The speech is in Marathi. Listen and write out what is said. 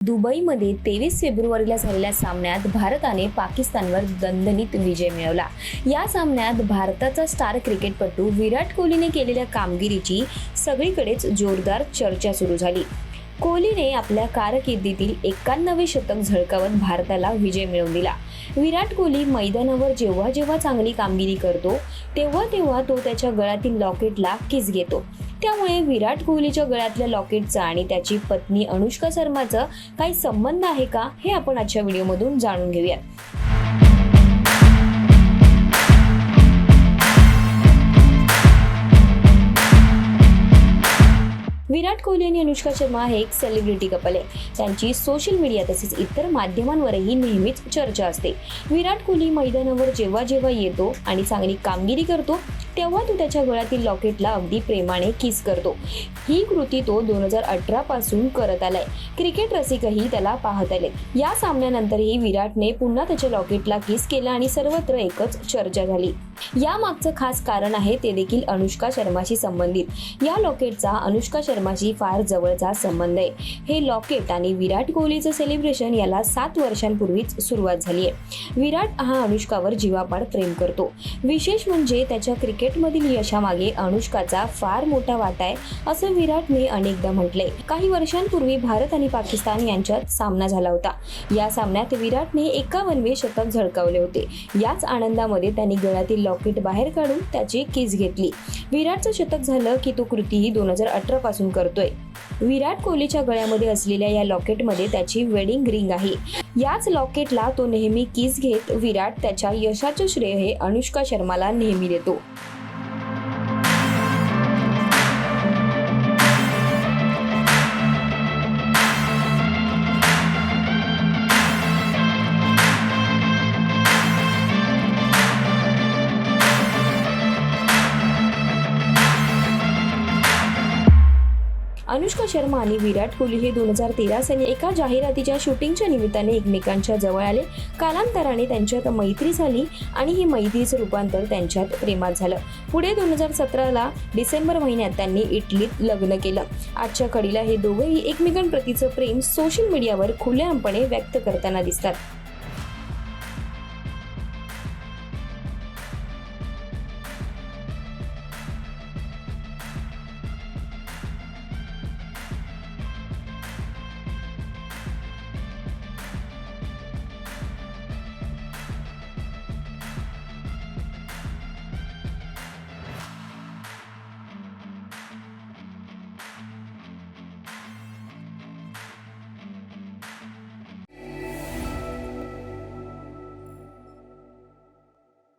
दुबईमध्ये तेवीस फेब्रुवारीला झालेल्या सामन्यात भारताने पाकिस्तानवर दणदणीत विजय मिळवला. या सामन्यात भारताचा स्टार क्रिकेटपटू विराट कोहलीने केलेल्या कामगिरीची सगळीकडेच जोरदार चर्चा सुरू झाली. कोहलीने आपल्या कारकिर्दीतील एकाण्णवे शतक झळकावत भारताला विजय मिळवून दिला. विराट कोहली मैदानावर जेव्हा जेव्हा चांगली कामगिरी करतो तेव्हा तेव्हा तो त्याच्या गळ्यातील लॉकेटला किस घेतो. त्यामुळे विराट कोहलीच्या गळ्यातल्या लॉकेटचा आणि त्याची पत्नी अनुष्का शर्माचा काही संबंध आहे का हे आपण आजच्या व्हिडिओमधून जाणून घेऊयात. विराट कोहली आणि अनुष्का शर्मा हे एक सेलिब्रिटी कपल आहे. त्यांची सोशल मीडिया तसेच इतर माध्यमांवरही नेहमीच चर्चा असते. विराट कोहली मैदानावर जेव्हा जेव्हा येतो आणि चांगली कामगिरी करतो तेव्हा तो त्याच्या गळ्यातील लॉकेटला अगदी प्रेमाने किस करतो. ही कृती तो दोन हजार अठरा पासून करत आलाय. क्रिकेट रसिकही त्याला पाहत आले या सामन्यानंतरही विराटने पुन्हा त्याच्या लॉकेटला किस केला आणि सर्वत्र एकच चर्चा झाली. यामागचं खास कारण आहे ते देखील अनुष्का शर्माशी संबंधित. या लॉकेटचा अनुष्का शर्माशी फार जवळचा संबंध आहे. हे लॉकेट आणि विराट कोहलीचं सेलिब्रेशन याला सात वर्षांपूर्वीच सुरुवात झाली आहे. विराट हा अनुष्कावर जीवापाड प्रेम करतो. विशेष म्हणजे त्याच्या क्रिकेटमधील यशामागे अनुष्काचा फार मोठा वाटा आहे असं विराटने अनेकदा म्हटलंय. काही वर्षांपूर्वी भारत आणि पाकिस्तान यांच्यात सामना झाला होता. या सामन्यात विराटने एकावन्नवे शतक झळकावले होते. याच आनंदामध्ये त्यांनी गळ्यातील लॉकेट बाहेर काढून त्याची किस घेतली. विराटचं शतक झालं की तो कृतीही दोन हजार अठरा पासून करतोय. विराट कोहलीच्या गळ्यामध्ये असलेल्या या लॉकेटमध्ये त्याची वेडिंग रिंग आहे. याच लॉकेटला तो नेहमी किस घेत विराट त्याच्या यशाचे श्रेय हे अनुष्का शर्माला नेहमी देतो. अनुष्का शर्मा आणि विराट कोहली हे दोन हजार तेरा साली एका जाहिरातीच्या शूटिंगच्या निमित्ताने एकमेकांच्या जवळ आले. कालांतराने त्यांच्यात मैत्री झाली आणि ही मैत्रीचं रूपांतर त्यांच्यात प्रेमात झालं. पुढे दोन हजार सतराला डिसेंबर महिन्यात त्यांनी इटलीत लग्न केलं. आजच्या कडीला हे दोघंही एकमेकांप्रतीचं प्रेम सोशल मीडियावर खुलेआमपणे व्यक्त करताना दिसतात.